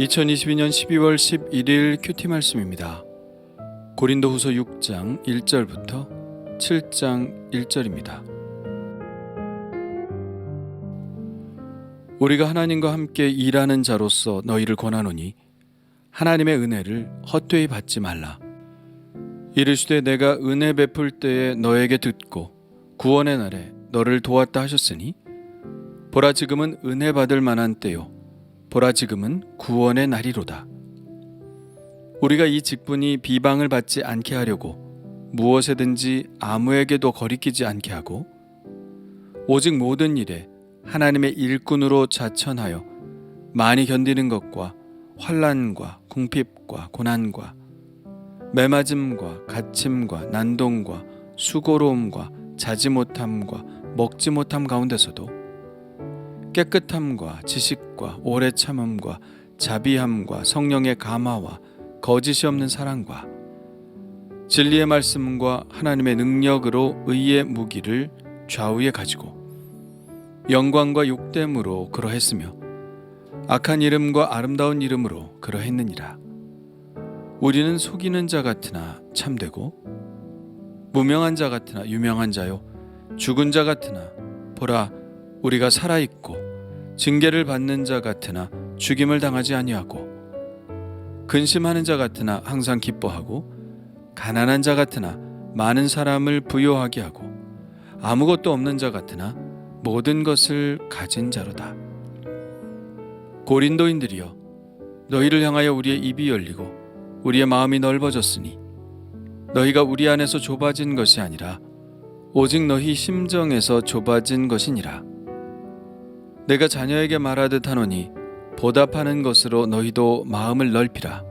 2022년 12월 11일 큐티 말씀입니다. 고린도후서 6장 1절부터 7장 1절입니다. 우리가 하나님과 함께 일하는 자로서 너희를 권하노니 하나님의 은혜를 헛되이 받지 말라. 이르시되 내가 은혜 베풀 때에 너에게 듣고 구원의 날에 너를 도왔다 하셨으니 보라 지금은 은혜 받을 만한 때요 보라 지금은 구원의 날이로다. 우리가 이 직분이 비방을 받지 않게 하려고 무엇에든지 아무에게도 거리끼지 않게 하고 오직 모든 일에 하나님의 일꾼으로 자천하여 많이 견디는 것과 환란과 궁핍과 고난과 매맞음과 갇힘과 난동과 수고로움과 자지 못함과 먹지 못함 가운데서도 깨끗함과 지식과 오래 참음과 자비함과 성령의 감화와 거짓이 없는 사랑과 진리의 말씀과 하나님의 능력으로 의의 무기를 좌우에 가지고 영광과 욕됨으로 그러했으며 악한 이름과 아름다운 이름으로 그러했느니라. 우리는 속이는 자 같으나 참되고 무명한 자 같으나 유명한 자요 죽은 자 같으나 보라 우리가 살아 있고 징계를 받는 자 같으나 죽임을 당하지 아니하고 근심하는 자 같으나 항상 기뻐하고 가난한 자 같으나 많은 사람을 부요하게 하고 아무것도 없는 자 같으나 모든 것을 가진 자로다. 고린도인들이여 너희를 향하여 우리의 입이 열리고 우리의 마음이 넓어졌으니 너희가 우리 안에서 좁아진 것이 아니라 오직 너희 심정에서 좁아진 것이니라. 내가 자녀에게 말하듯 하노니 보답하는 것으로 너희도 마음을 넓히라.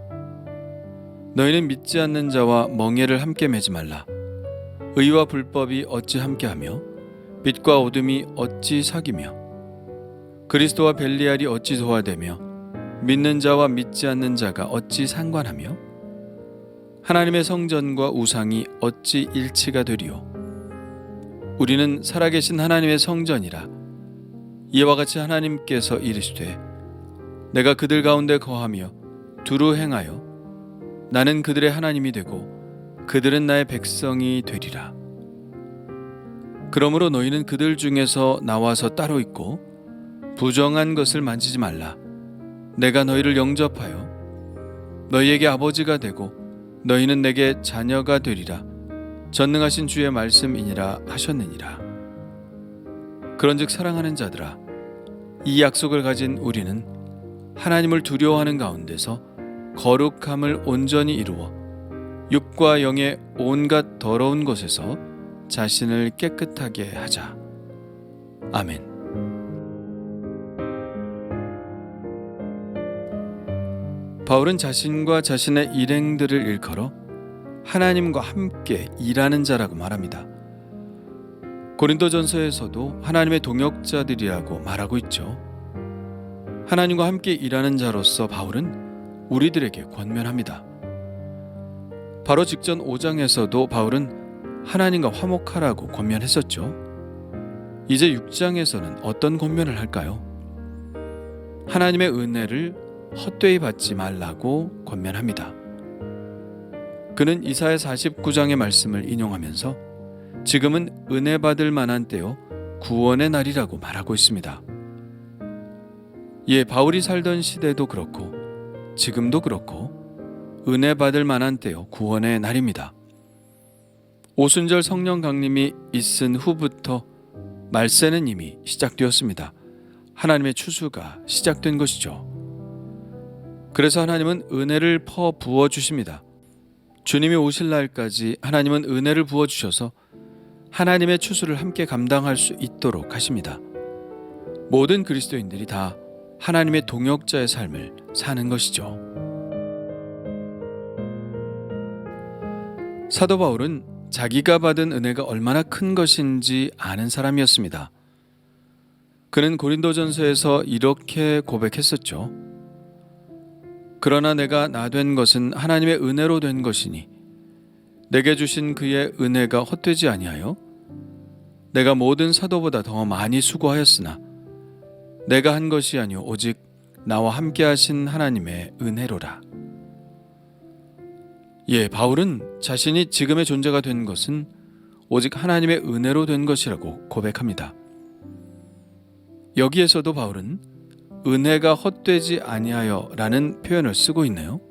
너희는 믿지 않는 자와 멍에를 함께 매지 말라. 의와 불법이 어찌 함께하며 빛과 어둠이 어찌 사귀며 그리스도와 벨리알이 어찌 소화되며 믿는 자와 믿지 않는 자가 어찌 상관하며 하나님의 성전과 우상이 어찌 일치가 되리요 우리는 살아계신 하나님의 성전이라 이와 같이 하나님께서 이르시되 내가 그들 가운데 거하며 두루 행하여 나는 그들의 하나님이 되고 그들은 나의 백성이 되리라. 그러므로 너희는 그들 중에서 나와서 따로 있고 부정한 것을 만지지 말라. 내가 너희를 영접하여 너희에게 아버지가 되고 너희는 내게 자녀가 되리라. 전능하신 주의 말씀이니라 하셨느니라 그런즉 사랑하는 자들아 이 약속을 가진 우리는 하나님을 두려워하는 가운데서 거룩함을 온전히 이루어 육과 영의 온갖 더러운 것에서 자신을 깨끗하게 하자. 아멘. 바울은 자신과 자신의 일행들을 일컬어 하나님과 함께 일하는 자라고 말합니다. 고린도전서에서도 하나님의 동역자들이라고 말하고 있죠. 하나님과 함께 일하는 자로서 바울은 우리들에게 권면합니다. 바로 직전 5장에서도 바울은 하나님과 화목하라고 권면했었죠. 이제 6장에서는 어떤 권면을 할까요? 하나님의 은혜를 헛되이 받지 말라고 권면합니다. 그는 이사야 49장의 말씀을 인용하면서 지금은 은혜 받을 만한 때요 구원의 날이라고 말하고 있습니다. 예, 바울이 살던 시대도 그렇고 지금도 그렇고 은혜 받을 만한 때요 구원의 날입니다. 오순절 성령 강림이 있은 후부터 말세는 이미 시작되었습니다. 하나님의 추수가 시작된 것이죠. 그래서 하나님은 은혜를 퍼 부어 주십니다. 주님이 오실 날까지 하나님은 은혜를 부어 주셔서 하나님의 추수를 함께 감당할 수 있도록 하십니다. 모든 그리스도인들이 다 하나님의 동역자의 삶을 사는 것이죠. 사도 바울은 자기가 받은 은혜가 얼마나 큰 것인지 아는 사람이었습니다. 그는 고린도전서에서 이렇게 고백했었죠. 그러나 내가 나 된 것은 하나님의 은혜로 된 것이니 내게 주신 그의 은혜가 헛되지 아니하여 내가 모든 사도보다 더 많이 수고하였으나 내가 한 것이 아니오 오직 나와 함께 하신 하나님의 은혜로라. 예, 바울은 자신이 지금의 존재가 된 것은 오직 하나님의 은혜로 된 것이라고 고백합니다. 여기에서도 바울은 은혜가 헛되지 아니하여라는 표현을 쓰고 있네요.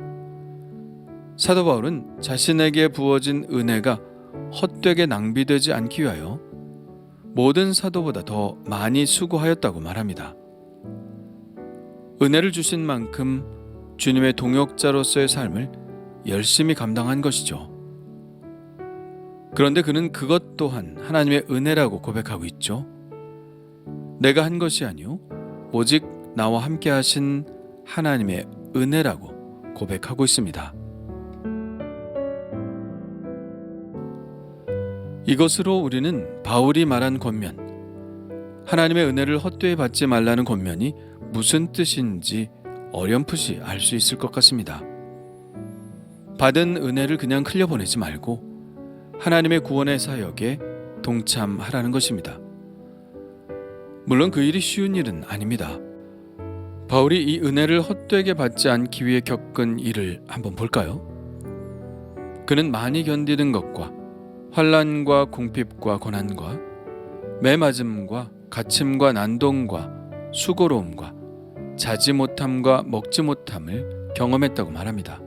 사도 바울은 자신에게 부어진 은혜가 헛되게 낭비되지 않기 위하여 모든 사도보다 더 많이 수고하였다고 말합니다. 은혜를 주신 만큼 주님의 동역자로서의 삶을 열심히 감당한 것이죠. 그런데 그는 그것 또한 하나님의 은혜라고 고백하고 있죠. 내가 한 것이 아니요 오직 나와 함께 하신 하나님의 은혜라고 고백하고 있습니다. 이것으로 우리는 바울이 말한 권면, 하나님의 은혜를 헛되이 받지 말라는 권면이 무슨 뜻인지 어렴풋이 알 수 있을 것 같습니다. 받은 은혜를 그냥 흘려보내지 말고 하나님의 구원의 사역에 동참하라는 것입니다. 물론 그 일이 쉬운 일은 아닙니다. 바울이 이 은혜를 헛되게 받지 않기 위해 겪은 일을 한번 볼까요? 그는 많이 견디는 것과 환란과 궁핍과 고난과 매맞음과 갇힘과 난동과 수고로움과 자지 못함과 먹지 못함을 경험했다고 말합니다.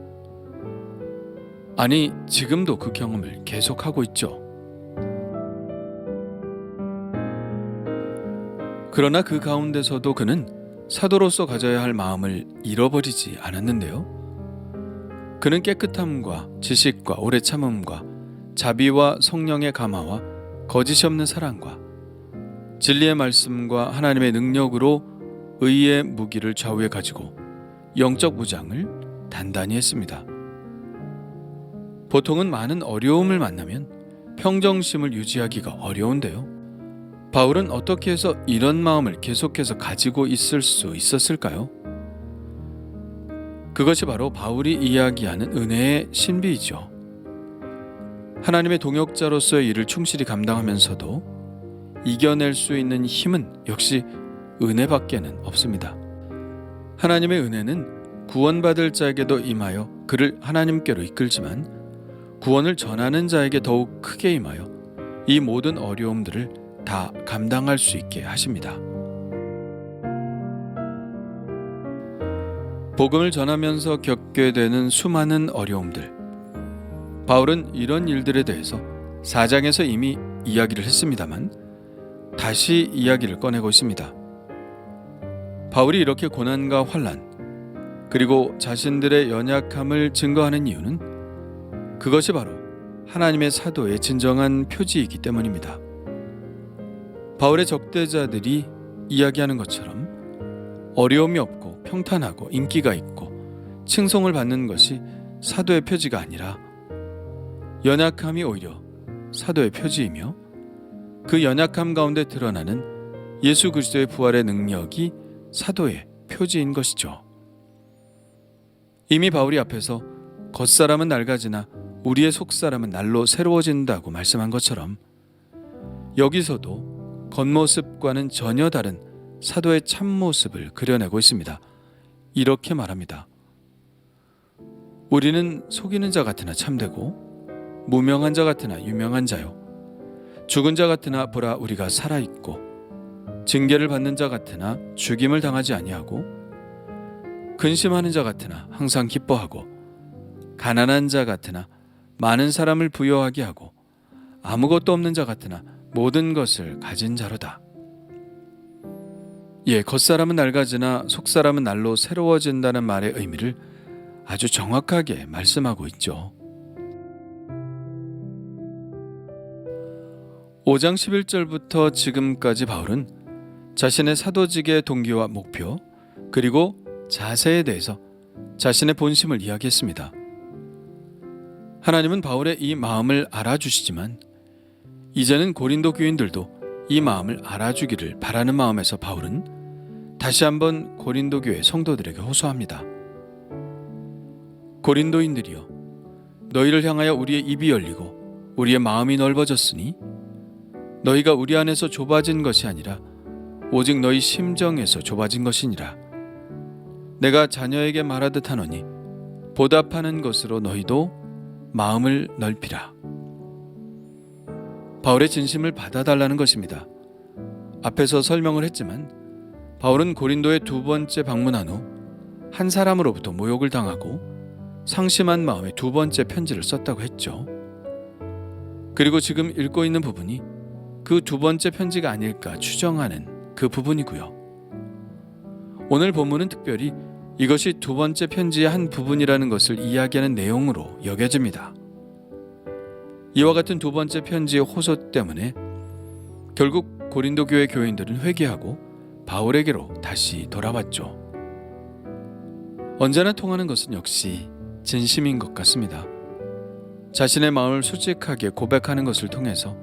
아니, 지금도 그 경험을 계속하고 있죠. 그러나 그 가운데서도 그는 사도로서 가져야 할 마음을 잃어버리지 않았는데요. 그는 깨끗함과 지식과 오래 참음과 자비와 성령의 감화와 거짓이 없는 사랑과 진리의 말씀과 하나님의 능력으로 의의 무기를 좌우에 가지고 영적 무장을 단단히 했습니다. 보통은 많은 어려움을 만나면 평정심을 유지하기가 어려운데요. 바울은 어떻게 해서 이런 마음을 계속해서 가지고 있을 수 있었을까요? 그것이 바로 바울이 이야기하는 은혜의 신비이죠. 하나님의 동역자로서의 일을 충실히 감당하면서도 이겨낼 수 있는 힘은 역시 은혜밖에는 없습니다. 하나님의 은혜는 구원받을 자에게도 임하여 그를 하나님께로 이끌지만 구원을 전하는 자에게 더욱 크게 임하여 이 모든 어려움들을 다 감당할 수 있게 하십니다. 복음을 전하면서 겪게 되는 수많은 어려움들. 바울은 이런 일들에 대해서 4장에서 이미 이야기를 했습니다만 다시 이야기를 꺼내고 있습니다. 바울이 이렇게 고난과 환란 그리고 자신들의 연약함을 증거하는 이유는 그것이 바로 하나님의 사도의 진정한 표지이기 때문입니다. 바울의 적대자들이 이야기하는 것처럼 어려움이 없고 평탄하고 인기가 있고 칭송을 받는 것이 사도의 표지가 아니라 연약함이 오히려 사도의 표지이며 그 연약함 가운데 드러나는 예수 그리스도의 부활의 능력이 사도의 표지인 것이죠. 이미 바울이 앞에서 겉사람은 낡아지나 우리의 속사람은 날로 새로워진다고 말씀한 것처럼 여기서도 겉모습과는 전혀 다른 사도의 참모습을 그려내고 있습니다. 이렇게 말합니다. 우리는 속이는 자 같으나 참되고 무명한 자 같으나 유명한 자요 죽은 자 같으나 보라 우리가 살아 있고 징계를 받는 자 같으나 죽임을 당하지 아니하고 근심하는 자 같으나 항상 기뻐하고 가난한 자 같으나 많은 사람을 부여하게 하고 아무것도 없는 자 같으나 모든 것을 가진 자로다. 예, 겉사람은 낡아지나 속사람은 날로 새로워진다는 말의 의미를 아주 정확하게 말씀하고 있죠. 5장 11절부터 지금까지 바울은 자신의 사도직의 동기와 목표 그리고 자세에 대해서 자신의 본심을 이야기했습니다. 하나님은 바울의 이 마음을 알아주시지만 이제는 고린도 교인들도 이 마음을 알아주기를 바라는 마음에서 바울은 다시 한번 고린도 교회 성도들에게 호소합니다. 고린도인들이여 너희를 향하여 우리의 입이 열리고 우리의 마음이 넓어졌으니 너희가 우리 안에서 좁아진 것이 아니라 오직 너희 심정에서 좁아진 것이니라. 내가 자녀에게 말하듯 하노니 보답하는 것으로 너희도 마음을 넓히라. 바울의 진심을 받아달라는 것입니다. 앞에서 설명을 했지만 바울은 고린도에 두 번째 방문한 후 한 사람으로부터 모욕을 당하고 상심한 마음에 두 번째 편지를 썼다고 했죠. 그리고 지금 읽고 있는 부분이 그 두 번째 편지가 아닐까 추정하는 그 부분이고요. 오늘 본문은 특별히 이것이 두 번째 편지의 한 부분이라는 것을 이야기하는 내용으로 여겨집니다. 이와 같은 두 번째 편지의 호소 때문에 결국 고린도 교회 교인들은 회개하고 바울에게로 다시 돌아왔죠. 언제나 통하는 것은 역시 진심인 것 같습니다. 자신의 마음을 솔직하게 고백하는 것을 통해서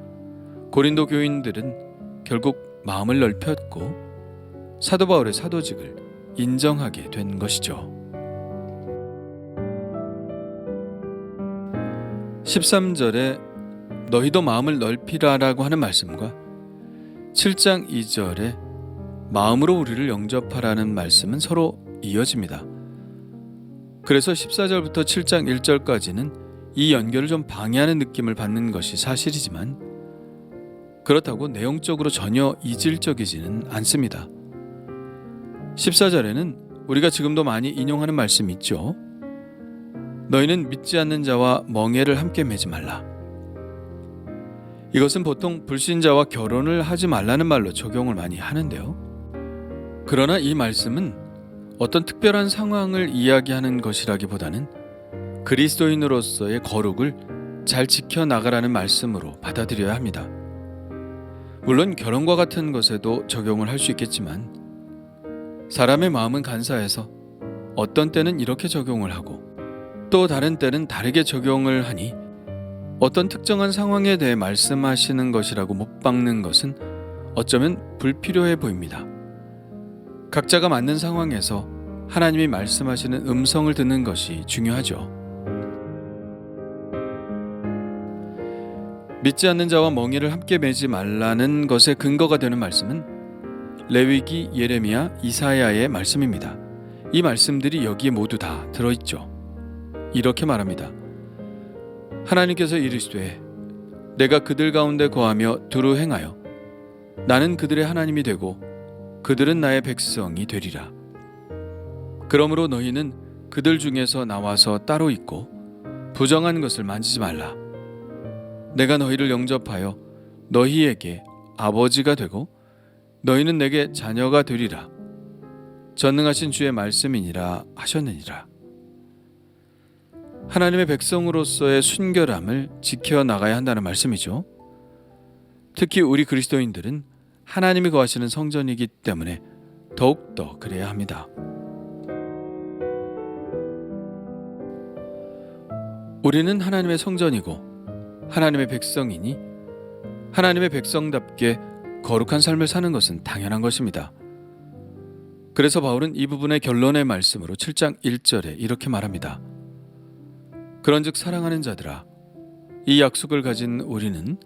고린도 교인들은 결국 마음을 넓혔고 사도 바울의 사도직을 인정하게 된 것이죠. 13절에 너희도 마음을 넓히라라고 하는 말씀과 7장 2절에 마음으로 우리를 영접하라는 말씀은 서로 이어집니다. 그래서 14절부터 7장 1절까지는 이 연결을 좀 방해하는 느낌을 받는 것이 사실이지만 그렇다고 내용적으로 전혀 이질적이지는 않습니다. 14절에는 우리가 지금도 많이 인용하는 말씀이 있죠. 너희는 믿지 않는 자와 멍해를 함께 매지 말라. 이것은 보통 불신자와 결혼을 하지 말라는 말로 적용을 많이 하는데요. 그러나 이 말씀은 어떤 특별한 상황을 이야기하는 것이라기보다는 그리스도인으로서의 거룩을 잘 지켜나가라는 말씀으로 받아들여야 합니다. 물론 결혼과 같은 것에도 적용을 할 수 있겠지만 사람의 마음은 간사해서 어떤 때는 이렇게 적용을 하고 또 다른 때는 다르게 적용을 하니 어떤 특정한 상황에 대해 말씀하시는 것이라고 못 박는 것은 어쩌면 불필요해 보입니다. 각자가 맞는 상황에서 하나님이 말씀하시는 음성을 듣는 것이 중요하죠. 믿지 않는 자와 멍에를 함께 매지 말라는 것의 근거가 되는 말씀은 레위기, 예레미야, 이사야의 말씀입니다. 이 말씀들이 여기에 모두 다 들어 있죠. 이렇게 말합니다. 하나님께서 이르시되 내가 그들 가운데 거하며 두루 행하여 나는 그들의 하나님이 되고 그들은 나의 백성이 되리라. 그러므로 너희는 그들 중에서 나와서 따로 있고 부정한 것을 만지지 말라. 내가 너희를 영접하여 너희에게 아버지가 되고 너희는 내게 자녀가 되리라. 전능하신 주의 말씀이니라 하셨느니라. 하나님의 백성으로서의 순결함을 지켜 나가야 한다는 말씀이죠. 특히 우리 그리스도인들은 하나님이 거하시는 성전이기 때문에 더욱더 그래야 합니다. 우리는 하나님의 성전이고 하나님의 백성이니 하나님의 백성답게 거룩한 삶을 사는 것은 당연한 것입니다. 그래서 바울은 이 부분의 결론의 말씀으로 7장 1절에 이렇게 말합니다. 그런즉 사랑하는 자들아 이 약속을 가진 우리는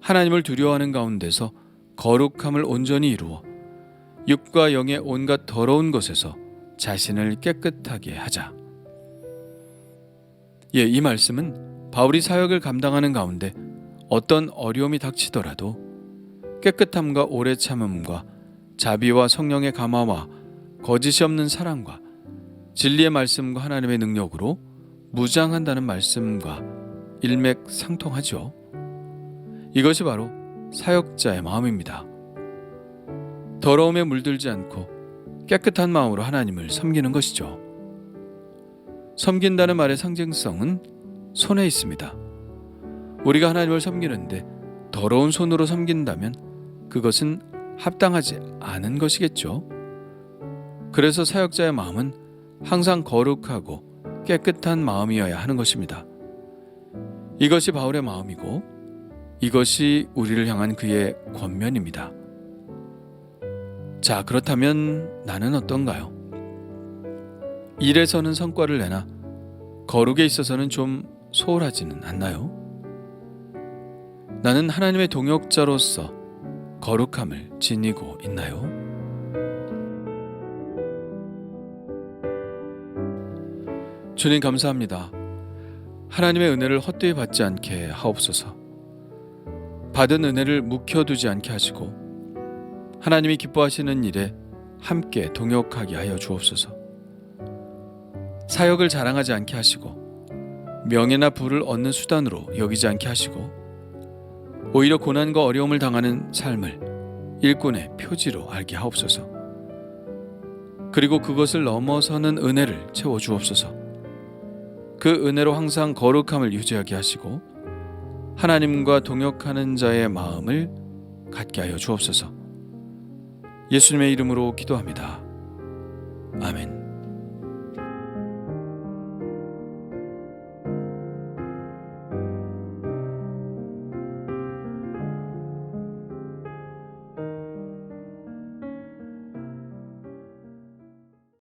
하나님을 두려워하는 가운데서 거룩함을 온전히 이루어 육과 영의 온갖 더러운 것에서 자신을 깨끗하게 하자. 예, 이 말씀은 바울이 사역을 감당하는 가운데 어떤 어려움이 닥치더라도 깨끗함과 오래 참음과 자비와 성령의 감화와 거짓이 없는 사랑과 진리의 말씀과 하나님의 능력으로 무장한다는 말씀과 일맥상통하죠. 이것이 바로 사역자의 마음입니다. 더러움에 물들지 않고 깨끗한 마음으로 하나님을 섬기는 것이죠. 섬긴다는 말의 상징성은 손에 있습니다. 우리가 하나님을 섬기는데 더러운 손으로 섬긴다면 그것은 합당하지 않은 것이겠죠. 그래서 사역자의 마음은 항상 거룩하고 깨끗한 마음이어야 하는 것입니다. 이것이 바울의 마음이고 이것이 우리를 향한 그의 권면입니다. 자, 그렇다면 나는 어떤가요? 일에서는 성과를 내나 거룩에 있어서는 좀 소홀하지는 않나요? 나는 하나님의 동역자로서 거룩함을 지니고 있나요? 주님 감사합니다. 하나님의 은혜를 헛되이 받지 않게 하옵소서. 받은 은혜를 묵혀두지 않게 하시고 하나님이 기뻐하시는 일에 함께 동역하게 하여 주옵소서. 사역을 자랑하지 않게 하시고 명예나 부를 얻는 수단으로 여기지 않게 하시고 오히려 고난과 어려움을 당하는 삶을 일꾼의 표지로 알게 하옵소서. 그리고 그것을 넘어서는 은혜를 채워 주옵소서. 그 은혜로 항상 거룩함을 유지하게 하시고 하나님과 동역하는 자의 마음을 갖게 하여 주옵소서. 예수님의 이름으로 기도합니다. 아멘.